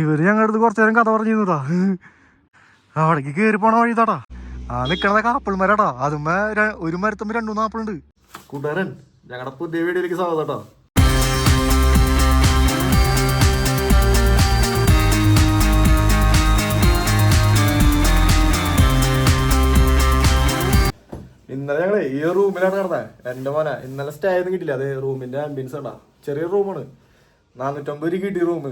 ഇവർ ഞങ്ങളുടെ അടുത്ത് കുറച്ചു നേരം കഥ പറഞ്ഞിരുന്നതാ അവിടേക്ക് കയറി പോണ വഴി ഇതാടാ ആ നിക്കണതൊക്കെ ആപ്പിൾ അതുമേ അതുമ്മ ഒരു മരത്തുമ്പോ രണ്ടു മൂന്ന് ആപ്പിളുണ്ട്. കൂട്ടുകാരൻ ഞങ്ങളുടെ പുതിയ വീഡിയോയിലേക്ക് സ്വാഗതം കേട്ടോ. ഇന്നലെ ഞങ്ങൾ ഈ റൂമിലാണ് കിടന്നത് എന്റെ മോനെ ഇന്നലെ സ്റ്റേ ഒന്നും കിട്ടില്ല അതെ റൂമിന്റെ ആംബിയൻസ് ഉണ്ടാ ചെറിയ റൂമാണ്. നാനൂറ്റമ്പത് രൂപ കിട്ടി റൂം.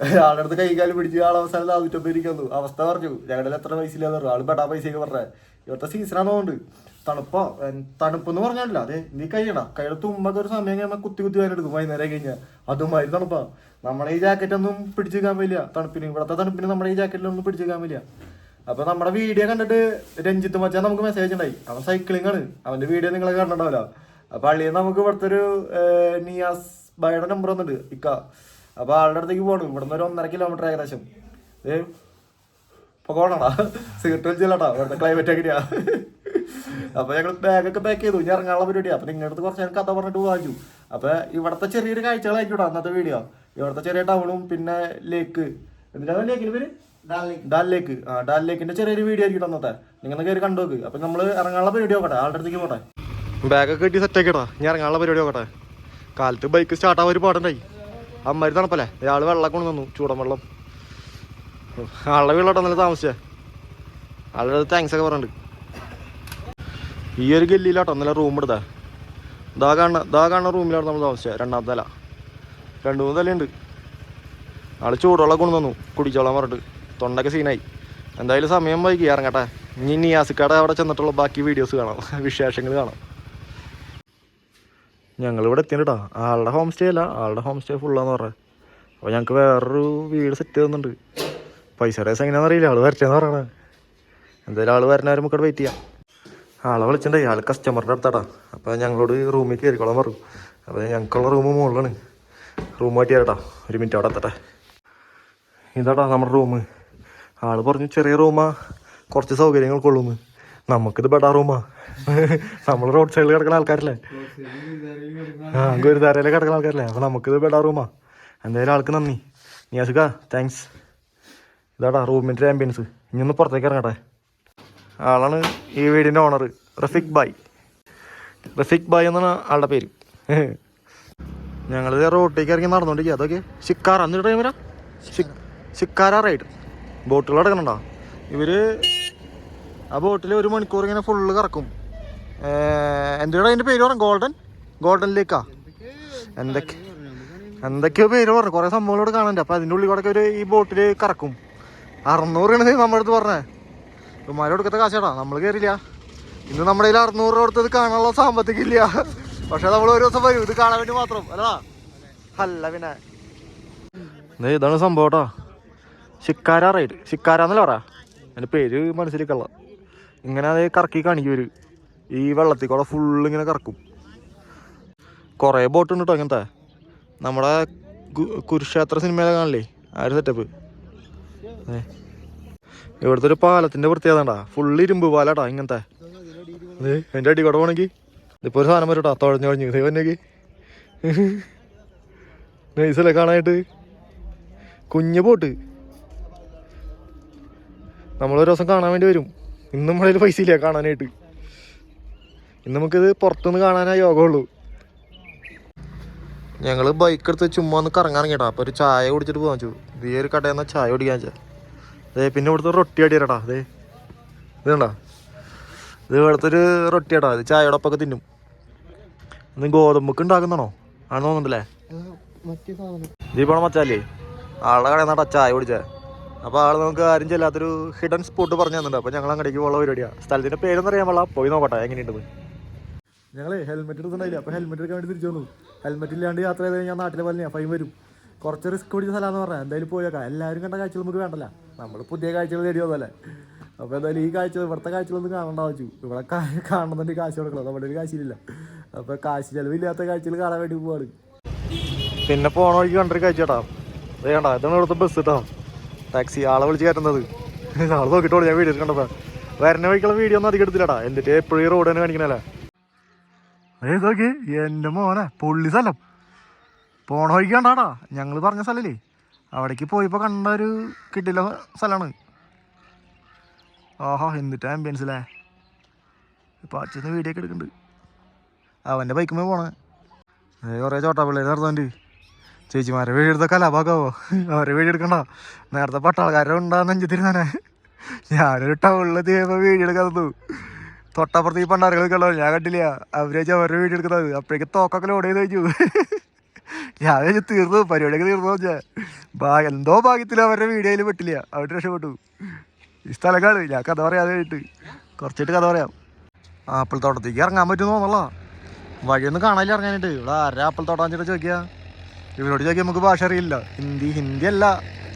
ആളുടെ അടുത്ത് കൈകാലം പിടിച്ച് ആൾ അവസാനം നാനൂറ്റമ്പത് രൂപ അവസ്ഥ പറഞ്ഞു. ഞങ്ങളുടെ എത്ര പൈസ ഇല്ലാന്ന് പറഞ്ഞു. ആൾ ബെടാ പൈസയൊക്കെ പറഞ്ഞേ. ഇവിടുത്തെ സീസണാണെന്നുണ്ട് തണുപ്പോ. തണുപ്പ് എന്ന് പറഞ്ഞാലല്ല അതെ നീ കഴിയണം. കൈയുടെ തുമ്പൊക്കെ ഒരു സമയം കഴിയുമ്പോൾ കുത്തി കുത്തി വേനെടുക്കും വൈകുന്നേരം കഴിഞ്ഞാൽ അതുമാതിരി തണുപ്പാ. നമ്മളെ ഈ ജാക്കറ്റ് ഒന്നും പിടിച്ചു നിൽക്കാൻ പറ്റില്ല തണുപ്പിന് ഇവിടുത്തെ തണുപ്പിന് നമ്മുടെ ഈ ജാക്കറ്റിലൊന്നും പിടിച്ചു നിൽക്കാൻ പറ്റില്ല അപ്പൊ നമ്മുടെ വീഡിയോ കണ്ടിട്ട് രഞ്ജിത്ത് മച്ചാൻ നമുക്ക് മെസ്സേജ് ഉണ്ടായി അവൻ സൈക്ലിംഗ് ആണ്. അവന്റെ വീഡിയോ നിങ്ങൾ കണ്ടിട്ടുണ്ടാവില്ല. അപ്പൊ അള്ളിയെ നമുക്ക് ഇവിടുത്തെ ഒരു നിയാസ് ബയുടെ നമ്പർ വന്നിട്ട് ഇക്ക. അപ്പൊ ആളുടെ അടുത്തേക്ക് പോകണം നിന്ന് ഒരു ഒന്നര കിലോമീറ്റർ ഏകദേശം. ഏ പോകണടാ സിഗരറ്റ് വലിച്ചില്ലാട്ടാ ഇവിടുത്തെ ക്ലൈമറ്റ് എങ്ങനെയാ അപ്പൊ ഞങ്ങൾ ബാഗൊക്കെ പാക്ക് ചെയ്തു. ഞാൻ ഇറങ്ങാനുള്ള പരിപാടിയാ. അപ്പൊ നിങ്ങളുടെ അടുത്ത് കുറച്ച് നേരം കഥ പറഞ്ഞിട്ട് വാങ്ങിച്ചു അപ്പൊ ഇവിടുത്തെ ചെറിയൊരു കാഴ്ചകളായിരിക്കും അന്നത്തെ വീഡിയോ ഇവിടുത്തെ ചെറിയ ടൗണും പിന്നെ ലേക്ക് എന്തിനാണ് ലേക്കിന് പേര്? ഡാൽ ലേക്ക് ആ ഡാൽ ലേക്കിന്റെ ചെറിയൊരു വീഡിയോ ആയിരിക്കും അന്നത്തെ. നിങ്ങൾ കയറി കണ്ടോക്ക് അപ്പൊ നമ്മൾ ഇറങ്ങാനുള്ള പരിപാടി നോക്കട്ടെ. ആളുടെ അടുത്തേക്ക് പോട്ടെ. ബാഗൊക്കെ കിട്ടി സെറ്റ് ആക്കിട്ടാ ഞാൻ ഇറങ്ങാനുള്ള പരിപാടി നോക്കട്ടെ. കാലത്ത് ബൈക്ക് സ്റ്റാർട്ട് ആവാൻ ഒരു പാടുണ്ടായി. അമ്മര് തണുപ്പല്ലേ? ഇയാൾ വെള്ളം കൊണ്ട് നിന്നു ചൂടൻ വെള്ളം. ആളുടെ നല്ല താമസിച്ചേ. ആളുടെ താങ്ക്സ് ഒക്കെ പറഞ്ഞിട്ടുണ്ട്. ഈ ഒരു ഗല്ലിയിലാട്ടോ നല്ല റൂം എടുത്താ. ദാ കാണുന്ന ദാ കാണുന്ന റൂമിലാണ് നമ്മൾ താമസിച്ചത് രണ്ടാമത്തെ തല. രണ്ട് മൂന്ന് തലയുണ്ട്. ആൾ ചൂടുവെള്ളം കൊണ്ടു തന്നു കുടിച്ചോളാൻ പറഞ്ഞിട്ട്. തൊണ്ടൊക്കെ സീനായി എന്തായാലും സമയം വൈകി ഇറങ്ങട്ടെ. ഇനി നിയാസിക്കാടെ അവിടെ ചെന്നിട്ടുള്ള ബാക്കി വീഡിയോസ് കാണാം വിശേഷങ്ങൾ കാണാം. ഞങ്ങൾ ഇവിടെ എത്തിയിട്ടാ ആളുടെ ഹോം സ്റ്റേ അല്ല ആളുടെ ഹോം സ്റ്റേ ഫുള്ളാന്ന് പറഞ്ഞത് അപ്പോൾ ഞങ്ങൾക്ക് വേറൊരു വീട് സെറ്റ് ചെയ്യുന്നുണ്ട് പൈസ റേസ് എങ്ങനെയാണെന്ന് അറിയില്ല ആൾ വരട്ടെന്ന് പറയണേ. എന്തായാലും ആൾ വരുന്നവരെ നമുക്ക് വെയിറ്റ് ചെയ്യാം. ആളെ വിളിച്ചിട്ടുണ്ടായി ആൾ കസ്റ്റമറിന്റെ അടുത്താടാ. അപ്പോൾ ഞങ്ങളോട് റൂമിൽ കയറിക്കോളാൻ പറഞ്ഞു. അപ്പോൾ ഞങ്ങൾക്കുള്ള റൂം മുകളിലാണ്. റൂം മാറ്റി ഒരു മിനിറ്റ് അവിടെ എത്തട്ടെ. ഇതാടാ നമ്മുടെ റൂം ആൾ പറഞ്ഞു ചെറിയ റൂമാ കുറച്ച് സൗകര്യങ്ങൾക്കുള്ളൂന്ന്. നമുക്കിത് ബെഡാ റൂമാ നമ്മൾ റോഡ് സൈഡിൽ കിടക്കുന്ന ആൾക്കാരല്ലേ? ആ ഗുരുദാരയിൽ കിടക്കുന്ന ആൾക്കാരല്ലേ? അപ്പോൾ നമുക്കിത് ബെഡാ റൂമാ എന്തായാലും ആൾക്ക് നന്ദി. നിയാസുക താങ്ക്സ് ഇതാടാ റൂമിന്റെ ആംബിയൻസ് ഇനി ഒന്ന് പുറത്തേക്ക് ഇറങ്ങട്ടെ. ആളാണ് ഈ വീടിന്റെ owner Rafiq bye. Rafiq bye എന്നാണ് ആളുടെ പേര്. ഞങ്ങൾ റോട്ടിലേക്ക് ഇറങ്ങി നടന്നുകൊണ്ടിരിക്കുക അതൊക്കെ ഷിക്കാറ എന്നിട്ട് ടൈമിലാ ഷിക്കാര റൈഡ്. ബോട്ടുകൾ അടക്കണുണ്ടോ ഇവർ ആ ബോട്ടിൽ ഒരു മണിക്കൂർ ഇങ്ങനെ ഫുള്ള് കറക്കും. എന്തിനാ അതിന്റെ പേര് പറഞ്ഞു? ഗോൾഡൻ? ഗോൾഡൻ ലേക്കാ? എന്തൊക്കെ എന്തൊക്കെയോ പേര് പറഞ്ഞു. കുറേ സംഭവങ്ങളോട് കാണാനുണ്ട്. അപ്പം അതിന്റെ ഉള്ളിൽ കൂടെ ഒരു ഈ ബോട്ടിൽ കറക്കും. അറുന്നൂറാണ് നമ്മുടെ അടുത്ത് പറഞ്ഞേ. ഇമാരെ കൊടുക്കത്തെ കാശാടാ. നമ്മൾ കയറില്ല ഇന്ന് നമ്മുടെ കയ്യിൽ അറുന്നൂറ് കൊടുത്തത് കാണാനുള്ള സാമ്പത്തികം ഇല്ല. പക്ഷെ നമ്മൾ ഒരു ദിവസം വരും. ഇത് കാണാൻ വേണ്ടി മാത്രം. അല്ലടാ. അല്ല പിന്നെ. ഇതാണ് സംഭവം കേട്ടോ ശിക്കാര റൈഡ്. ശിക്കാര പറയാ? എന്റെ പേര് മനസ്സിലേക്കുള്ള ഇങ്ങനെ അത് കറക്കി കാണിക്കും ഇവർ. ഈ വെള്ളത്തിൽ കൂടെ ഫുള്ള് ഇങ്ങനെ കറക്കും. കുറേ ബോട്ട് ഉണ്ട് കേട്ടോ ഇങ്ങനത്തെ. നമ്മുടെ കുരുക്ഷേത്ര സിനിമയിലെ കാണില്ലേ ആ ഒരു സെറ്റപ്പ് ഇവിടുത്തെ ഒരു പാലത്തിന്റെ പ്രത്യേകത ഫുള്ള് ഇരുമ്പ് പാലാട്ടാ ഇങ്ങനത്തെ. എന്റെ അടി കൂടെ പോണെങ്കിൽ ഇതിപ്പോ ഒരു സാധനം വരൂട്ടാ തുഴഞ്ഞു ഇതേ ദൈവന്നേക്ക് നൈസല്ലേ കാണാനായിട്ട്? കുഞ്ഞു പോട്ട് നമ്മളൊരു ദിവസം കാണാൻ വേണ്ടി വരും. ഇന്ന് നമ്മുടെ കയ്യിൽ പൈസ ഇല്ല കാണാനായിട്ട്. ഇന്ന് നമുക്കിത് പുറത്തുനിന്ന് കാണാനേ യോഗമുള്ളൂ. ഞങ്ങൾ ബൈക്ക് എടുത്ത് ചുമ്മാ ഒന്ന് കറങ്ങാൻ ഇറങ്ങിട്ടാ അപ്പോൾ ഒരു ചായ കുടിച്ചിട്ട് പോകാൻ വെച്ചു. ഈ ഒരു കടയിൽ നിന്ന് ചായ കുടിക്കാൻ വെച്ചാൽ അതെ പിന്നെ ഇവിടുത്തെ റൊട്ടി അടിയടാ അതെ ഇത് കണ്ടാ? ഇത് ഇവിടുത്തെ ഒരു അടാ. ഇത് ചായയുടെ ഒപ്പൊക്കെ തിന്നും. ഇന്ന് ഗോതമ്പൊക്കെ ഉണ്ടാക്കുന്നതാണോ? ആണെന്ന് തോന്നുന്നുണ്ടല്ലേ? ദീപണം മച്ചാലേ? ആളുടെ കടയിൽ നിന്നാ ചായ കുടിച്ചേ. അപ്പോൾ ആൾ നമുക്ക് ആരും ചെല്ലാത്തൊരു ഹിഡൻ സ്പോട്ട് പറഞ്ഞു തന്നിട്ടുണ്ട്. അപ്പോൾ ഞങ്ങൾ അങ്ങടേക്ക് പോകാനുള്ള പരിപാടിയാണ് സ്ഥലത്തിന്റെ പേരൊന്നും അറിയാൻ പാടില്ല. പോയി നോക്കട്ടെ എങ്ങനെയുണ്ടെന്ന്. ഞങ്ങൾ ഹെൽമെറ്റ് എടുത്തിട്ടുണ്ടായില്ല. അപ്പോൾ ഹെൽമെറ്റ് എടുക്കാൻ വേണ്ടി തിരിച്ചു വന്നു. ഹെൽമെറ്റ് ഇല്ലാണ്ട് യാത്ര ചെയ്ത് കഴിഞ്ഞാൽ നാട്ടിലെ പോലെ ഫൈൻ വരും. കുറച്ച് റിസ്ക് പിടിച്ച സ്ഥലമാണെന്ന് പറഞ്ഞാൽ എന്തായാലും പോയേക്കാം എല്ലാവരും കണ്ട കാഴ്ചകൾ നമുക്ക് വേണ്ടല്ല. നമ്മൾ പുതിയ കാഴ്ചകൾ തേടി വന്നല്ലേ. അപ്പോൾ എന്തായാലും ഈ കാഴ്ച ഇവിടുത്തെ കാഴ്ചകളൊന്നും കാണണ്ട വെച്ചു. ഇവിടെ കാ- കാണുന്നുണ്ട് കാശ് കൊടുക്കണം നമ്മുടെ ഒരു കാശിലില്ല അപ്പോൾ കാശ് ചിലവില്ലാത്ത കാഴ്ചകൾ കാണാൻ വേണ്ടി പോവാണ്. പിന്നെ പോണ വഴിക്ക് കണ്ടൊരു കാഴ്ച കേട്ടാ. വേണ്ട ഇതാണ് ഇവിടുത്തെ ബസ് കേട്ടോ ടാക്സി ആളെ വിളിച്ച് കയറ്റുന്നത്. ആൾ നോക്കിട്ടോളൂ ഞാൻ വീഡിയോ കണ്ടപ്പോ വരണ വഴിക്കുള്ള വീഡിയോ ഒന്നും അധികം എടുത്തില്ലടാ. എന്നിട്ട് എപ്പോഴും റോഡ് തന്നെ കാണിക്കണല്ലേ നോക്കി എന്റെ മോനെ പൊള്ളി സ്ഥലം. പോണ വഴിക്ക് കണ്ടാടാ. ഞങ്ങൾ പറഞ്ഞ സ്ഥലല്ലേ? അവിടേക്ക് പോയപ്പോൾ കണ്ട ഒരു കിട്ടില്ല സ്ഥലമാണ് ആഹാ എന്നിട്ട് ആംബിയൻസ് അല്ലേ ഇപ്പം അച്ഛന് വീഡിയോ ഒക്കെ എടുക്കുന്നുണ്ട്. അവന്റെ ബൈക്കുമേ പോണേ. കൊറേ ചോട്ടാ ചോട്ടാപ്പിള്ളേർ നടന്നുണ്ട്. ചേച്ചിമാരെ വീഡിയോ എടുത്ത കലാഭാഗാവോ? അവരെ വീഡിയോ എടുക്കണ്ട നേരത്തെ പട്ടാൾക്കാരെ ഉണ്ടാകുന്ന തിരുന്നാനെ ഞാനൊരു ടൗണിൽ തീയപ്പോ തന്നു തൊട്ടപ്പുറത്ത് ഈ പണ്ടാറുകൾ കണ്ടോ ഞാൻ കണ്ടില്ല. അവരെ അവരുടെ വീഡിയോ എടുക്കുന്നത് അപ്പോഴേക്ക് തോക്കൊക്കെ ലോഡ് ചെയ്ത് വെച്ചു. ഞാൻ വിചാരിച്ചു തീർന്നു. പരിപാടിയൊക്കെ തീർന്നു വെച്ചാൽ ഭാ എന്തോ ഭാഗ്യത്തിൽ അവരുടെ വീഡിയോയിൽ പെട്ടില്ല. അവിടെ രക്ഷപ്പെട്ടു. ഈ സ്ഥലക്കാണ് ഞാൻ കഥ പറയാതെ കഴിഞ്ഞിട്ട് കുറച്ചിട്ട് കഥ പറയാം. ആപ്പിൾ തോട്ടത്തേക്ക് ഇറങ്ങാൻ പറ്റുമെന്ന് എന്നുള്ള വഴിയൊന്നും കാണാനില്ല ഇറങ്ങാനായിട്ട്. ഇവിടെ ആരുടെ ആപ്പിൾ തോട്ടം വെച്ചിട്ട് ചോദിക്കുക ഇവരോട് ചോദിക്കാൻ നമുക്ക് ഭാഷ അറിയില്ല. ഹിന്ദി ഹിന്ദി അല്ല.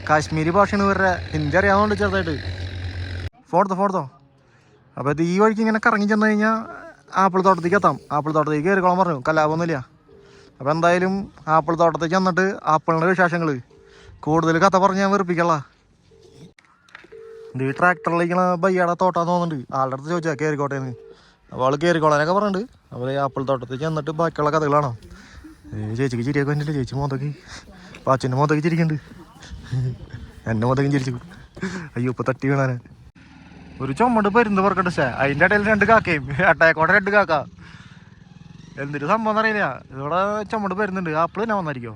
കാശ്മീരി ഭാഷയാണ് ഇവരുടെ. ഹിന്ദി അറിയാവുന്നുണ്ട് ചെറുതായിട്ട്. ഫോട്ടോ ഫോർത്തോ അപ്പോൾ ഇത് ഈ വഴിക്ക് ഇങ്ങനെ കറങ്ങി ചെന്ന് കഴിഞ്ഞാൽ ആപ്പിൾ തോട്ടത്തേക്ക് എത്താം. ആപ്പിൾ തോട്ടത്തേക്ക് കയറിക്കോളം പറഞ്ഞു. കലാപമൊന്നുമില്ല. അപ്പോൾ എന്തായാലും ആപ്പിൾ തോട്ടത്തേക്ക് വന്നിട്ട് ആപ്പിളിന്റെ വിശേഷങ്ങൾ കൂടുതൽ കഥ പറഞ്ഞ് ഞാൻ വെറുപ്പിക്കള്ള ഇത് ഈ ട്രാക്ടറിലേക്കുള്ള ബയ്യാടെ തോട്ടാന്ന് തോന്നുന്നുണ്ട്. ആളുടെ അടുത്ത് ചോദിച്ചാൽ കയറിക്കോട്ടേന്ന്. അപ്പോൾ ആൾ കയറിക്കോളാനൊക്കെ പറഞ്ഞിട്ടുണ്ട്. അപ്പോൾ ആപ്പിൾ തോട്ടത്തേക്ക് വന്നിട്ട് ബാക്കിയുള്ള കഥകളാണോ ചേച്ചിക്ക് ചിരിയൊക്കെ എന്റെ ചേച്ചി മോതൊക്കെ പാച്ചന്റെ മോതൊക്കെ ചിരിക്കുന്നുണ്ട്. എന്റെ മോതൊക്കെ ചിരിച്ചു. അയ്യോ ഇപ്പൊ തട്ടി വീണാനെ. ഒരു ചുമട് പരുന്ന് പറക്കട്ടെ ശേ അതിന്റെ ഇടയിൽ രണ്ട് കാക്കയും. അട്ടയക്കോട്ട രണ്ട് കാക്ക. എന്തൊരു സംഭവം എന്നറിയില്ല. ഇവിടെ ചുമട് പരുന്നുണ്ട് ആപ്പിൾ തന്നെ വന്നായിരിക്കോ?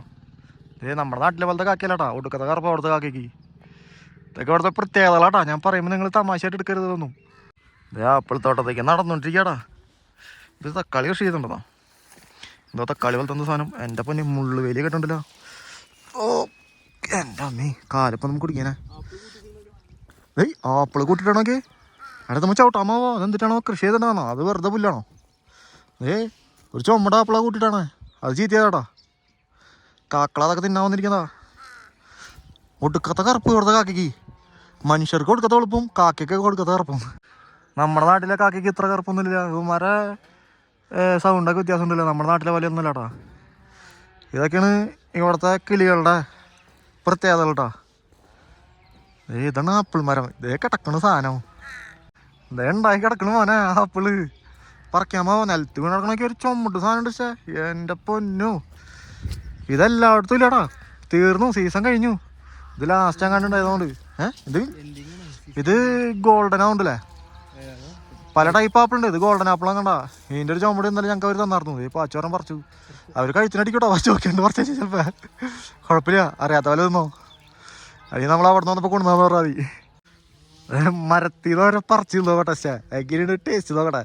ഏ നമ്മുടെ നാട്ടിലെ പോലത്തെ കാക്കയല്ലാട്ടാ. ഒടുക്കത്തെ കറുപ്പ് അവിടുത്തെ കാക്കയ്ക്ക്. ഇതൊക്കെ ഇവിടുത്തെ പ്രത്യേകതകളാട്ടാ. ഞാൻ പറയുമ്പോൾ നിങ്ങൾ തമാശയായിട്ട് എടുക്കരുത് തോന്നും. ഇതേ ആപ്പിൾ തോട്ടത്തേക്ക് നടന്നുകൊണ്ടിരിക്കാടാ ഇത് തക്കാളി കൃഷി ചെയ്തിട്ടുണ്ടോ എന്തോ തക്കാളി പോലെ തന്ന സാധനം. എന്റെ പൊന്നെ മുള്ളു വേലി കേട്ടോണ്ടല്ലോ ഓ എന്റെ അമ്മേ കാലപ്പം നമുക്ക് കുടിക്കാനെ. ഏയ് ആപ്പിൾ കൂട്ടിട്ടാണോക്കെ അടുത്ത നമ്മൾ ചവിട്ടാമാവോ അതെന്തിട്ടാണോ കൃഷി ചെയ്തിട്ടാണോ അത് വെറുതെ പുല്ലാണോ? ഏ ഒരു ചുമട ആപ്പിള കൂട്ടിട്ടാണ്. അത് ചീത്തയാടാ കാക്കള അതൊക്കെ തിന്നാൻ വന്നിരിക്കുന്നതാ. ഒടുക്കത്ത കറുപ്പ് ഇവിടുത്തെ കാക്കയ്ക്ക്. മനുഷ്യർക്ക് കൊടുക്കത്ത എളുപ്പം കാക്കയ്ക്ക് കൊടുക്കത്ത കറുപ്പം. നമ്മുടെ നാട്ടിലെ കാക്കയ്ക്ക് ഇത്ര കറുപ്പൊന്നുമില്ല ഇവന്മാരെ സൗണ്ടൊക്കെ വ്യത്യാസം ഉണ്ടല്ലോ നമ്മുടെ നാട്ടിലെ പോലെ ഒന്നുമില്ല കേട്ടോ ഇതൊക്കെയാണ് ഇവിടുത്തെ കിളികളുടെ പ്രത്യേകത കേട്ടോ ഇതാണ് ആപ്പിൾ മരം. ഇതേ കിടക്കണ സാധനം. ഇതേ ഉണ്ടായി കിടക്കണ മോനെ ആപ്പിൾ. പറിക്കാൻ പോ നിലത്ത് വീണ് കിടക്കണൊക്കെ ഒരു ചുമട്ട് സാധനം ഉണ്ട് പക്ഷേ എന്റെ പൊന്നു. ഇതെല്ലായിടത്തും ഇല്ലടാ. തീർന്നു. സീസൺ കഴിഞ്ഞു. ഇത് ലാസ്റ്റ് ഞാൻ കണ്ടുണ്ടായതുകൊണ്ട് ഏഹ് ഇത്? ഇത് ഗോൾഡൻ ആവുണ്ടല്ലേ പല ടൈപ്പ് ആപ്പിൾ ഉണ്ട് ഇത് ഗോൾഡൻ ആപ്പിൾ കണ്ടാ. ഇതിന്റെ ഒരു ചുമടി ഇന്നലെ ഞങ്ങൾക്ക് അവർ തന്നായിരുന്നു. ഈ അച്ചോരം പറിച്ചു. അവർ കഴിച്ചിനടിക്കട്ടോ. പച്ച നോക്കിയുണ്ട് പറിച്ചു ചിലപ്പോ. കുഴപ്പമില്ല അറിയാത്ത പോലെ തിന്നോ അതിന് നമ്മൾ അവിടെ നിന്ന് വന്നപ്പോൾ കൊണ്ടുവന്ന പറഞ്ഞാൽ മതി. മരത്തിൽ പറിച്ചു നോക്കട്ടെ പക്ഷേ എങ്ങനെയാണ് ടേസ്റ്റ് നോക്കട്ടെ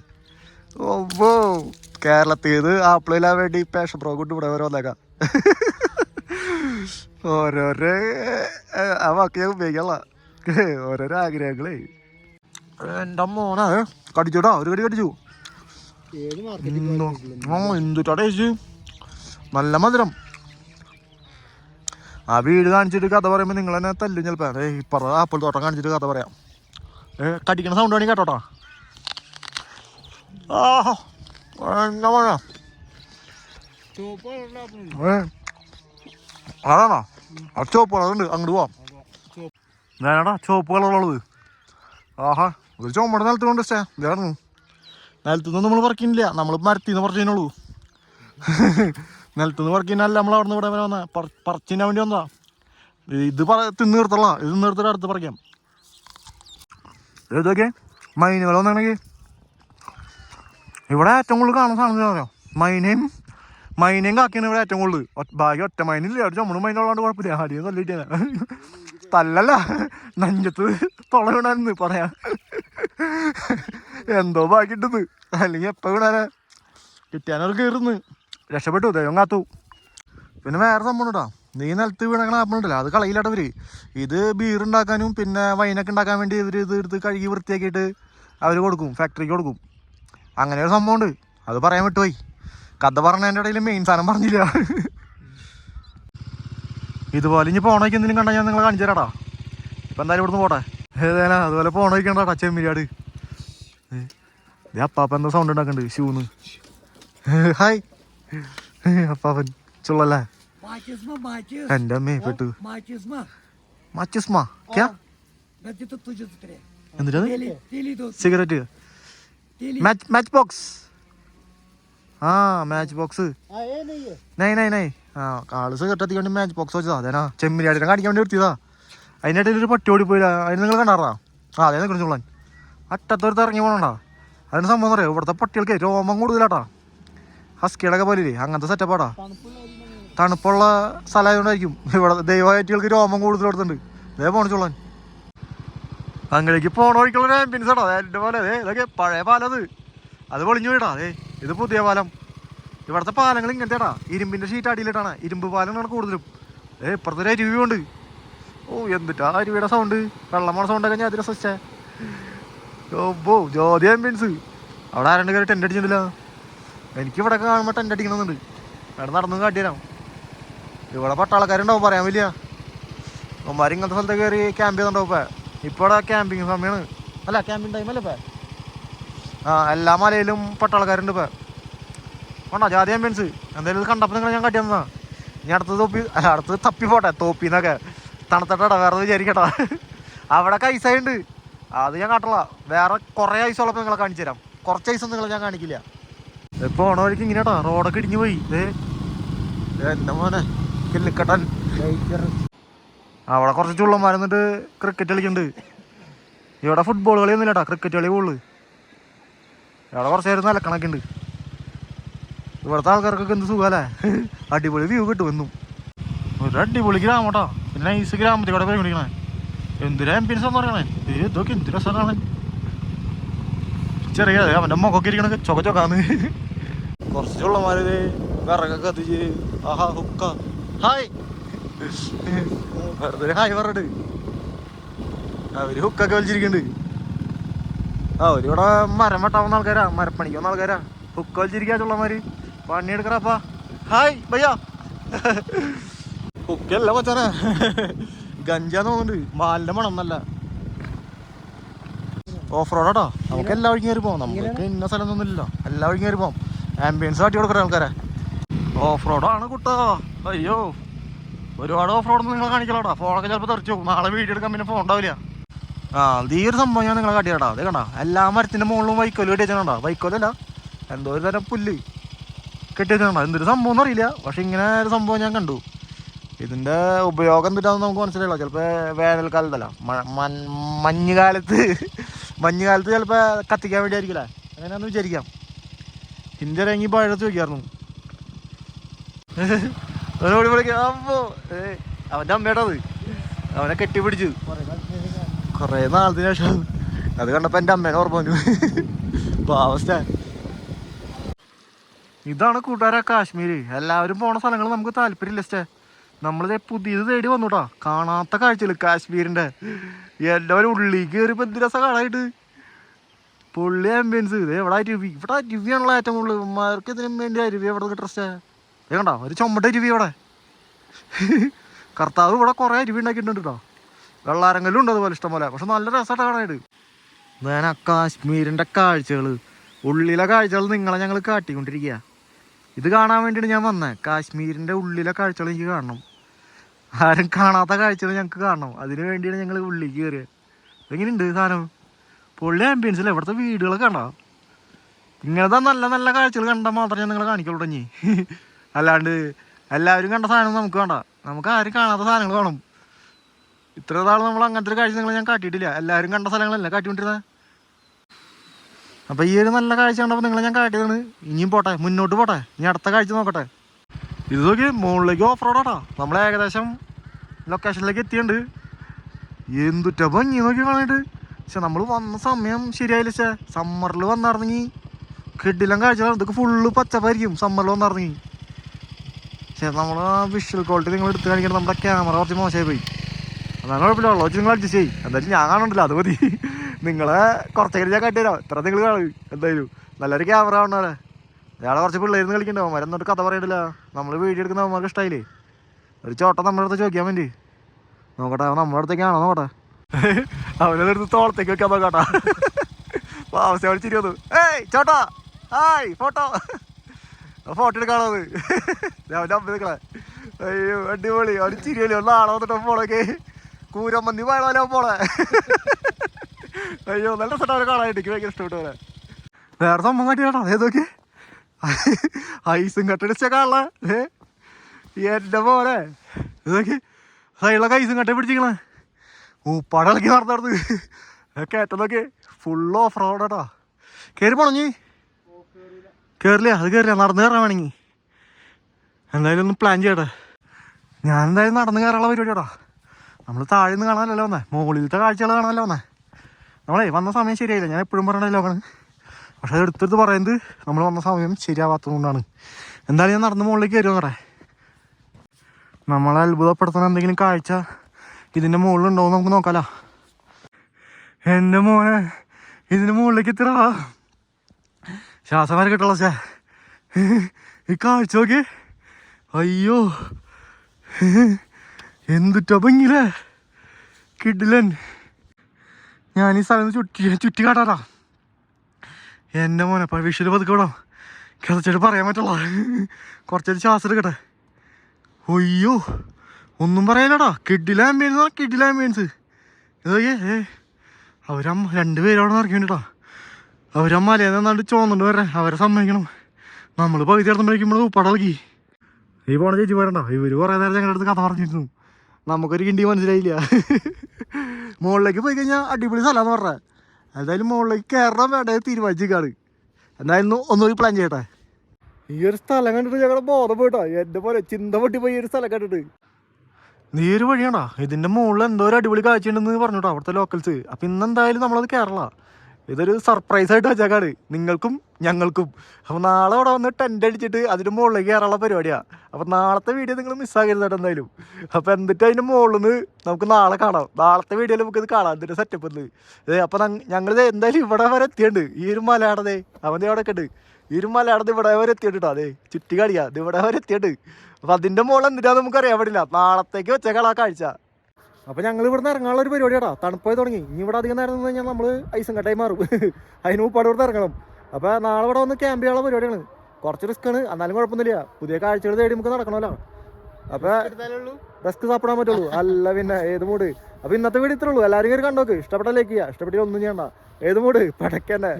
ഓ കേരളത്തിൽ നിന്ന് ആപ്പിളിലാൻ വേണ്ടി പേഷൻ പ്രോ കൊണ്ട് ഇവിടെ വരെ വന്നേക്കാം. ഓരോരോ ആ വാക്ക് ഞാൻ ഉപയോഗിക്കാനുള്ള ഓരോരോ ആഗ്രഹങ്ങളേ. എന്റെ മോനെ കടിച്ചോടാ ഒരു കടി കടിച്ചു. എന്തുട്ടാ ടേസ്റ്റ് നല്ല മധുരം. ആ വീട് കാണിച്ചിട്ട് കഥ പറയുമ്പോൾ നിങ്ങൾ തന്നെ തല്ലും ചിലപ്പോൾ ഏ ഇപ്പറ ആപ്പിൾ തോട്ടം കാണിച്ചിട്ട് കഥ പറയാം. ഏ കടിക്കണ സൗണ്ട് വേണമെങ്കിൽ കേട്ടോട്ടാ. ആഹാ ഏ അതാണോ? ആ ചോപ്പ് കളറുണ്ട് അങ്ങോട്ട് പോവാം. ഞാനടാ ചുവപ്പ് കളറുള്ളത്. ആഹാ. ഒരു ചുമടെ നിലത്ത് കൊണ്ട് വെച്ചാ. ഇതായിരുന്നു നിലത്തുനിന്ന് നമ്മൾ പറിക്കുന്നില്ല നമ്മൾ മരത്തിന്ന് പറിച്ചതിനുള്ളൂ നിലത്തുനിന്ന് പറിക്കുന്നല്ല നമ്മൾ അവിടെ നിന്ന് ഇവിടെ വരെ വന്ന. പറിച്ചിന് വേണ്ടി വന്നതാ. ഇത് പറ തിന്ന് നിർത്തല്ല ഇത് നിർത്തിട്ട് അടുത്ത് പറിക്കാം. ഇതൊക്കെ മൈനുകൾ വന്നാണെങ്കിൽ ഇവിടെ ഏറ്റവും കൂടുതൽ കാണുന്ന സാധനം പറയാം മൈനേം മൈനയും മൈനയും കാക്കിയാണ് ഇവിടെ ഏറ്റവും കൂടുതൽ. ബാക്കി ഒറ്റ മൈനില്ല. ഒരു ചുമടും മൈനുള്ളതുകൊണ്ട് കുഴപ്പമില്ല. ആദ്യം തല്ലിട്ടാ തല്ലല്ല. നഞ്ചത്ത് തൊള വീണായിരുന്നു പറയാ. എന്തോ ബാക്കിട്ടത് അല്ലെങ്കിൽ എപ്പോ വീണാനെ കിട്ടിയാനൊരു കയറുന്നു. രക്ഷപ്പെട്ടു ദൈവം കാത്തു. പിന്നെ വേറെ സംഭവം കേട്ടോ നീ നിലത്ത് വീണക്കണ ആപ്പിളുണ്ടല്ലോ അത് കളയില്ലാട്ടവര് ഇത് ബീർ ഉണ്ടാക്കാനും പിന്നെ വൈനൊക്കെ ഉണ്ടാക്കാൻ വേണ്ടി ഇവർ ഇത് എടുത്ത് കഴുകി വൃത്തിയാക്കിയിട്ട് അവർ കൊടുക്കും ഫാക്ടറിക്ക് കൊടുക്കും. അങ്ങനെ ഒരു സംഭവം ഉണ്ട് അത് പറയാൻ വിട്ടുപോയി. കഥ പറഞ്ഞതിന്റെ ഇടയിൽ മെയിൻ സാധനം പറഞ്ഞില്ല. ഇതുപോലെ ഇനി പോണേക്ക് എന്തെങ്കിലും കണ്ടാൽ ഞാൻ നിങ്ങളെ കാണിച്ചു തരാടാ ഇപ്പം എന്തായാലും ഇവിടുന്ന് പോട്ടെ. ഏതായാലും അതുപോലെ പോണ വയ്ക്കണ്ട ചെമ്മിരിയാട് ഇതേ അപ്പാപ്പൻ എന്താ സൗണ്ട് ഉണ്ടാക്കുന്നുണ്ട് ഷൂന്ന് ഹായ് അപ്പാപ്പൻ ചുള്ളല്ലേ? എന്റെ അമ്മേ പെട്ടു. സിഗരറ്റ്. മാച്ച് ബോക്സ് ആ മാച്ച് ബോക്സ് നൈ നൈ നൈ ആ ആൾ സിഗരറ്റ് എത്തിക്കൊണ്ട് മാച്ച് ബോക്സ് വെച്ചതാ. അതേനാ ചെമ്മിരിയാടിനെ കാണിക്കാൻ വേണ്ടി നിർത്തിയതാ. അതിനായിട്ട് ഒരു പട്ടി ഓടി പോയില്ല അതിന് നിങ്ങൾ കണ്ടാറാ ആ അതേ കുറിച്ച് കൊള്ളാൻ അറ്റത്തൊരുത്ത് ഇറങ്ങി പോകണണ്ടാ അതിന് സംഭവം അറിയാം ഇവിടുത്തെ പട്ടികൾക്ക് രോമം കൂടുതലാട്ടാ. ഹസ്കിയുടെയൊക്കെ പോലെ അങ്ങനത്തെ സെറ്റപ്പാടാ തണുപ്പുള്ള സ്ഥലമായതുകൊണ്ടായിരിക്കും. ഇവിടെ ദൈവമായിട്ടുകൾക്ക് രോമം കൂടുതൽ കൊടുത്തിട്ടുണ്ട്. ഇതേ പോണ ചുള്ളൻ. അങ്ങലേക്ക് പോണ വഴിക്കുള്ള ആംബിയൻസ് ആടാ. എന്റെ പോലെ അതെ ഇതൊക്കെ പഴയ പാലം അത് അത് പൊളിഞ്ഞു പോയിട്ടാ അതെ ഇത് പുതിയ പാലം. ഇവിടുത്തെ പാലങ്ങൾ ഇങ്ങനത്തെ ഇരുമ്പിന്റെ ഷീറ്റ് അടിയിലിട്ടാണ്. ഇരുമ്പ് പാലങ്ങളാണ് കൂടുതലും. ഏ ഇപ്പുറത്തെ ഒരു ഓ എന്തിട്ടാ അരുവിയുടെ സൗണ്ട് വെള്ളമാണ് സൗണ്ട് ഒക്കെ ഞാൻ അതിനെ സസ്റ്റേ ഓബോ ജ്യോതി ആംബിയൻസ് അവിടെ ആരണ്ട് കയറി ടെന്റ് അടിച്ചിട്ടില്ല എനിക്ക് ഇവിടെ കാണുമ്പോൾ ടെന്റ് അടിക്കണമെന്നുണ്ട്. അവിടെ നടന്നു കാട്ടിത്തരാം ഇവിടെ പട്ടാളക്കാരുണ്ടാവും പറയാൻ വലിയ അവന്മാർ ഇങ്ങനത്തെ സ്ഥലത്ത് കയറി ക്യാമ്പ് ചെയ്തുണ്ടാവും ഇപ്പം? ഇപ്പോൾ ഇവിടെ ക്യാമ്പിങ് സമയമാണ് അല്ല ക്യാമ്പിങ് ടൈം അല്ലേ ഇപ്പം? ആ എല്ലാ മലയിലും പട്ടാളക്കാരുണ്ട് ഇപ്പം. വേണ്ട ജാതി ആംബിയൻസ് എന്തായാലും ഇത് കണ്ടപ്പോൾ നിങ്ങൾ ഞാൻ കാട്ടിയാ ഇനി അടുത്തത് തോപ്പി അടുത്ത് തപ്പി പോട്ടെ തോപ്പിന്നൊക്കെ. തണുത്തട്ടാ വേറെ വിചാരിക്കട്ടാ അവിടെ ഐസായിണ്ട് അത് ഞാൻ കാട്ടില്ല വേറെ കുറേ ഐസ് ഉള്ളപ്പോൾ നിങ്ങളെ കാണിച്ചു തരാം കുറച്ച് ഐസ് നിങ്ങളെ ഞാൻ കാണിക്കില്ല. ഇപ്പൊ ഓണ വഴിക്ക് ഇങ്ങനെ കേട്ടോ റോഡൊക്കെ ഇടിഞ്ഞു പോയി. എന്നെ മോനെ അവിടെ കുറച്ച് ചുള്ളന്മാർ എന്നിട്ട് ക്രിക്കറ്റ് കളിക്കുന്നുണ്ട് ഇവിടെ ഫുട്ബോൾ കളിയൊന്നും കേട്ടോ ക്രിക്കറ്റ് കളി കൂടുതൽ ഇവിടെ കുറച്ച് നേരം നിലക്കണൊക്കെ ഉണ്ട്. ഇവിടുത്തെ ആൾക്കാർക്കൊക്കെ എന്ത് സുഖമല്ലേ അടിപൊളി വ്യൂ കിട്ടും എന്നും. ഒരു അടിപൊളി ഗ്രാമട്ടാ പിന്നെ നൈസ് ഗ്രാമത്തിൽ കൂടെ പരിഗണിക്കണേ എന്തൊരു ആംബിയൻസ് എന്ന് പറയണേ? ഏ, ഇതൊക്കെ എന്ത് രസമാണ് ചെറിയ അവന്റെ മുഖമൊക്കെ ഇരിക്കണൊക്കെ ചൊക്ക ചൊക്കാന്ന് കുറച്ച് ചുള്ളമാര് വിറകൊക്കെ കത്തിച്ച് ആഹാ ഹുക്ക. ഹായ്. വെറുതെ ഹായ് പറഞ്ഞിട്ട്. അവർ ഹുക്കൊക്കെ വലിച്ചിരിക്കുന്നുണ്ട് ആ ഒരു ഇവിടെ മരം വെട്ടാവുന്ന ആൾക്കാരാ മരപ്പണിക്ക് വന്ന ആൾക്കാരാ. ഹുക്ക വലിച്ചിരിക്കാ ചുള്ളമാര്. പണിയെടുക്കറാപ്പാ ഹായ് ഭയ്യ ഹുക്കല്ല മച്ചാനെ ഗഞ്ചാന്ന് തോന്നുന്നുണ്ട്. മാലിന്റെ മണം നല്ല ഓഫ് റോഡാട്ടോ നമുക്ക് എല്ലാ വഴിക്കും കയറി പോകാം നമുക്ക് ഇന്ന സ്ഥലം ഒന്നുമില്ലല്ലോ എല്ലാ വഴിക്കും കയറി പോകാം ആംബിയൻസ് കാട്ടി കൊടുക്കുന്ന ആൾക്കാരെ. ഓഫ് റോഡാണ് കുട്ടോ. അയ്യോ. ഒരുപാട് ഓഫ് റോഡ് നിങ്ങൾ കാണിക്കലോടാ ഫോണൊക്കെ ചിലപ്പോൾ തെറിച്ചു നാളെ വീഡിയോ എടുക്കാൻ പിന്നെ ഫോൺ ഉണ്ടാവില്ല. ആ ഈ ഒരു സംഭവം ഞാൻ നിങ്ങളെ കാട്ടിയാടാ അതെ കണ്ടാ? എല്ലാ മരത്തിന്റെ മുകളിലും വൈക്കോൽ കെട്ടി വെച്ചാണ്ടാ വൈക്കോലല്ല. എന്തോ ഒരു തരം പുല്ല് കെട്ടി വെച്ചാണ്ടാ എന്തൊരു സംഭവം എന്നറിയില്ല. പക്ഷെ ഇങ്ങനെ ഒരു സംഭവം ഞാൻ കണ്ടു. ഇതിന്റെ ഉപയോഗം എന്തിട്ടാന്ന് നമുക്ക് മനസ്സിലായില്ല. ചിലപ്പോ വേനൽക്കാലത്തല്ല. മഞ്ഞുകാലത്ത് മഞ്ഞുകാലത്ത് ചിലപ്പോ കത്തിക്കാൻ വേണ്ടി ആയിരിക്കില്ല അങ്ങനെയാന്ന് വിചാരിക്കാം. ഹിന്ദി ഇറങ്ങി പഴത്ത് ചോദിക്കായിരുന്നു. അവനോട് വിളിക്കാം. അപ്പോ ഏ, അത്. അവനെ കെട്ടിപ്പിടിച്ചു. കൊറേ നാളത്തിന് ശേഷം. അത് കണ്ടപ്പോ എന്റെ അമ്മേനെ ഓർമ്മ വന്നു. അവസ്ഥ ഇതാണ് കൂട്ടുകാരാ കാശ്മീര്. എല്ലാവരും പോണ സ്ഥലങ്ങൾ നമുക്ക് താല്പര്യമില്ല സ്റ്റേ നമ്മളിത് പുതിയത് തേടി വന്നുട്ടാ. കാണാത്ത കാഴ്ചകൾ കാശ്മീരിന്റെ. എല്ലാവരും ഉള്ളിൽ കയറിപ്പോ എന്ത് രസം കാണായിട്ട് പുള്ളി ആംബിയൻസ് ഇത് എവിടെ അരുവി. ഇവിടെ അരുവിയാണല്ലോ ഏറ്റവും കൂടുതൽ ഉമ്മാർക്ക് ഇതിനും വേണ്ടി അരുവി എവിടെ കിട്ടസ്റ്റേ ഇത് കണ്ടോ ഒരു ചുമട്ട അരുവി ഇവിടെ. കർത്താവ് ഇവിടെ കുറേ അരുവി ഉണ്ടാക്കിയിട്ടുണ്ട് കേട്ടോ വെള്ളാരങ്കലും ഉണ്ട് അതുപോലെ ഇഷ്ടം പോലെ. പക്ഷെ നല്ല രസമായിട്ട് കാണായിട്ട് ഞാൻ ആ കാശ്മീരിന്റെ കാഴ്ചകൾ ഉള്ളിലെ കാഴ്ചകൾ നിങ്ങളെ ഞങ്ങൾ കാട്ടിക്കൊണ്ടിരിക്കുക ഇത് കാണാൻ വേണ്ടിയിട്ട് ഞാൻ വന്നേ. കാശ്മീരിന്റെ ഉള്ളിലെ കാഴ്ചകൾ എനിക്ക് കാണണം. ആരും കാണാത്ത കാഴ്ചകൾ ഞങ്ങൾക്ക് കാണണം. അതിന് വേണ്ടിയാണ് ഞങ്ങൾ ഉള്ളിലേക്ക് കയറിയത് എങ്ങനെയുണ്ട് സാധനം? പൊള്ളി ആംബിയൻസിൽ ഇവിടുത്തെ വീടുകളൊക്കെ കണ്ടോ? ഇങ്ങനത്തെ നല്ല നല്ല കാഴ്ചകൾ കണ്ടാൽ മാത്രമേ ഞാൻ നിങ്ങളെ കാണിക്കുള്ളൂ ഇനി. അല്ലാണ്ട് എല്ലാവരും കണ്ട സാധനം നമുക്ക് വേണ്ട. നമുക്ക് ആരും കാണാത്ത സാധനങ്ങൾ കാണും. ഇത്ര നാൾ നമ്മൾ അങ്ങനത്തെ ഒരു കാഴ്ച നിങ്ങൾ ഞാൻ കാട്ടിയിട്ടില്ല. എല്ലാവരും കണ്ട സ്ഥലങ്ങളല്ല കാട്ടിക്കൊണ്ടിരുന്നത് അപ്പൊ ഈ ഒരു നല്ല കാഴ്ച കണ്ടപ്പോൾ നിങ്ങളെ ഞാൻ കാട്ടിയതാണ്. ഇനിയും പോട്ടെ മുന്നോട്ട് പോട്ടെ ഇനി അടുത്ത കാഴ്ച നോക്കട്ടെ. ഇത് നോക്കി മുകളിലേക്ക് ഓഫ് റോഡാട്ടാ നമ്മൾ ഏകദേശം ലൊക്കേഷനിലേക്ക് എത്തിയുണ്ട് എന്തുറ്റ ഭംഗി നോക്കി കാണാനായിട്ട്. പക്ഷെ നമ്മൾ വന്ന സമയം ശരിയായില്ല പക്ഷേ സമ്മറിൽ വന്നിറങ്ങി കെട്ടിലും കാഴ്ച ഇതൊക്കെ ഫുള്ള് പച്ചപ്പായിരിക്കും സമ്മറിൽ വന്നിറങ്ങി പക്ഷെ നമ്മൾ ആ വിഷ്വൽ ക്വാളിറ്റി നിങ്ങൾ എടുത്ത് കാണിക്കണം നമ്മുടെ ക്യാമറ കുറച്ച് മോശമായി പോയി. അതാണ് കുഴപ്പമില്ല ഉള്ളത് വെച്ച് നിങ്ങൾ അഡ്ജസ്റ്റ് ചെയ്യും. എന്തായാലും ഞാൻ കാണണ്ടല്ലോ അത് മതി. നിങ്ങളെ കുറച്ചേരം ഞാൻ കാട്ടിത്തരാം ഇത്ര നിങ്ങൾ കാണും. എന്തായാലും നല്ലൊരു ക്യാമറ കാണണല്ലേ അയാളെ കുറച്ച് പിള്ളേരുന്ന് കളിക്കണ്ടോ? കളിക്കണ്ടാവും എന്നിട്ട് കഥ പറയണ്ടില്ല നമ്മൾ വീഡിയോ എടുക്കുന്ന അവന്മാർക്ക് ഇഷ്ടമായില്ലേ ഒരു ചോട്ടം നമ്മുടെ അടുത്ത് ചോദിക്കാൻ വേണ്ടി. നോക്കട്ടെ അവൻ നമ്മുടെ അടുത്തേക്കാണോ? നോക്കട്ടെ. അവനെടുത്ത് തോളത്തേക്ക് വെക്കാൻ നോക്കട്ടാ. അവൻ ചിരി ഏയ് ചോട്ടാ. Hi photo. ഫോട്ടോ എടുക്കാണോ അത്? അവന്റെ അമ്മ നിൽക്കണേ അയ്യോ അടിപൊളി. അവന് ചിരിയല്ലേ ഒന്ന് ആളോ വന്നിട്ട് പോളൊക്കെ കൂരമ്മന്തി വേണമല്ലോ പോളെ അയ്യോ നല്ല സ്ഥലം അവരെ കാണാനായിട്ട് എനിക്ക് ഭയങ്കര ഇഷ്ടപ്പെട്ടു പോലെ വേറെ സംഭവം കാട്ടിയാട്ടോ അതേ നോക്കി ഐസും കട്ടടിച്ചേക്കാള എന്റെ പോലെ ഇതൊക്കെ സൈഡിലൊക്കെ ഐസും കട്ട പിടിച്ചിക്കണേ ഉപ്പാടെ ഇളക്കി നടന്നു നടന്ന്. കയറ്റതൊക്കെ ഫുൾ ഓഫ് റോഡാട്ടാ കയറി പോണഞ്ഞി കയറില്ല അത് കയറില്ല നടന്ന് കയറാൻ വേണമെങ്കിൽ എന്തായാലും ഒന്ന് പ്ലാൻ ചെയ്യട്ടെ. ഞാൻ എന്തായാലും നടന്ന് കയറാനുള്ള പരിപാടിയാടാ. നമ്മൾ താഴെ നിന്ന് കാണാനല്ലോ വന്നേ? മുകളിലത്തെ കാഴ്ചകൾ കാണാനല്ലോ വന്നേ? നമ്മളേ വന്ന സമയം ശരിയായില്ല. ഞാൻ എപ്പോഴും പറയണല്ലോ ആണ്. പക്ഷെ അത് എടുത്തെടുത്ത് പറയുന്നത് നമ്മൾ വന്ന സമയം ശരിയാവാത്തതുകൊണ്ടാണ്. എന്തായാലും ഞാൻ നടന്ന് മുകളിലേക്ക് കയറി പറയാം നമ്മളെ അത്ഭുതപ്പെടുത്തുന്ന എന്തെങ്കിലും കാഴ്ച ഇതിന്റെ മുകളിലുണ്ടോ എന്ന് നമുക്ക് നോക്കാലോ. എന്റെ മോനെ ഇതിന്റെ മുകളിലേക്ക് എത്ര ശ്വാസം വരെ കിട്ടുള്ള ചേ ഈ കാഴ്ച നോക്കി. അയ്യോ. എന്തുട്ടാ ഭംഗിയില്ലേ? കിഡിലൻ ഞാൻ ഈ സ്ഥലം ചുറ്റി ചുറ്റി കാട്ടാ എന്റെ മോനെ അപ്പം വിഷുവിൽ പതുക്കോടാം. കിതച്ചിട്ട് പറയാൻ പറ്റുള്ള കുറച്ചൊരു ശ്വാസം എടുക്കട്ടെ. ഒയ്യോ ഒന്നും പറയാനടാ കിഡിലെ ആംബിയൻസ് കിഡിലെ ആംബിയൻസ് ഇതൊക്കെ ഏ അവരമ്മ രണ്ട് പേരോടെ ഇറക്കിണ്ടാ അവരമ്മ മലയെന്നാണ്ട് ചോന്നുണ്ട് വരെ അവരെ സമ്മതിക്കണം. നമ്മൾ പകുതി ഇറന്നുമ്പോഴേക്കും ഉപ്പടളക്കി ഈ പോണ ചേച്ചി പോരണ്ട? ഇവർ കുറേ നേരം ഞങ്ങളുടെ അടുത്ത് കഥ പറഞ്ഞിരുന്നു. നമുക്കൊരു കിണ്ടി മനസ്സിലായില്ല. മുകളിലേക്ക് പോയി കഴിഞ്ഞാൽ അടിപൊളി സ്ഥലമാണെന്ന് പറഞ്ഞത് എന്തായാലും മുകളിലേക്ക് കയറണം വേണ്ടത് തീരുമാനിച്ചിരിക്കാണ് എന്തായാലും ഒന്ന് ഒന്നുകൂടി പ്ലാൻ ചെയ്യട്ടെ. ഈ ഒരു സ്ഥലം കണ്ടിട്ട് ഞങ്ങളുടെ ബോധം പോയിട്ടോ എന്റെ പോലെ ചിന്ത പൊട്ടി പോയി ഈ ഒരു സ്ഥലം കണ്ടിട്ട്. നീ ഒരു വഴിയാണോ? ഇതിന്റെ മുകളിൽ എന്തോ ഒരു അടിപൊളി കാഴ്ചയുണ്ടെന്ന് പറഞ്ഞോട്ടോ അവിടുത്തെ ലോക്കൽസ് അപ്പൊ ഇന്ന് എന്തായാലും നമ്മളത് കേരള ഇതൊരു സർപ്രൈസ് ആയിട്ട് വെച്ചേക്കാണ്. നിങ്ങൾക്കും ഞങ്ങൾക്കും. അപ്പോൾ നാളെ അവിടെ വന്ന് ടെന്റ് അടിച്ചിട്ട് അതിന്റെ മുകളിലേക്ക് കയറാനുള്ള പരിപാടിയാണ് അപ്പോൾ നാളത്തെ വീഡിയോ നിങ്ങൾ മിസ്സാകരുത് കേട്ടോ എന്തായാലും. അപ്പോൾ എന്നിട്ട് അതിന്റെ മുകളിൽ നിന്ന് നമുക്ക് നാളെ കാണാം. നാളത്തെ വീഡിയോയിൽ നമുക്കിത് കാണാം. ഇതിന്റെ സെറ്റപ്പ് അതെ അപ്പം ഞങ്ങളിത് എന്തായാലും ഇവിടെ വരെ എത്തിയുണ്ട് ഈ ഒരു മലയാടതേ അവന്റെ അവിടെ ഒക്കെ ഉണ്ട്. മലയാടത് ഇവിടെ വരെ എത്തിയിട്ടോ അതെ ചുറ്റി കളിയാ ഇത് ഇവിടെ വരെ എത്തിയിട്ട് അപ്പം അതിന്റെ മുകളിൽ എന്തിനാ നമുക്ക് അറിയാൻ പാടില്ല നാളത്തേക്ക് വെച്ചേക്കാളാ കാഴ്ച. അപ്പൊ ഞങ്ങൾ ഇവിടുന്ന് ഇറങ്ങാനുള്ള ഒരു പരിപാടിയാടാ തണുപ്പായി തുടങ്ങി. ഇനി ഇവിടെ അധികം നേരം നിന്ന് കഴിഞ്ഞാൽ നമ്മൾ ഐസും കട്ടായി മാറും. അതിന് മുപ്പാട് ഇവിടുന്ന് ഇറങ്ങണം. അപ്പൊ നാളെ ഇവിടെ വന്ന് ക്യാമ്പ് ചെയ്യാനുള്ള പരിപാടിയാണ് കുറച്ച് റിസ്ക് ആണ്. എന്നാലും കുഴപ്പമൊന്നുമില്ല. പുതിയ കാഴ്ചകൾ തേടി നമുക്ക് നടക്കണമല്ലോ. അപ്പൊ റിസ്ക് സാപ്പിടാൻ പറ്റുള്ളൂ. അല്ല പിന്നെ ഏത് മൂട് അപ്പൊ ഇന്നത്തെ വീട് ഇത്രേ ഉള്ളൂ. എല്ലാവരും കയറി കണ്ടോക്ക്. ഇഷ്ടപ്പെട്ട ലൈക്ക് ചെയ്യുക. ഇഷ്ടപ്പെട്ടില്ല ഒന്നും ചെയ്യണ്ട. ഏത് മൂട് പടക്കന്നെ.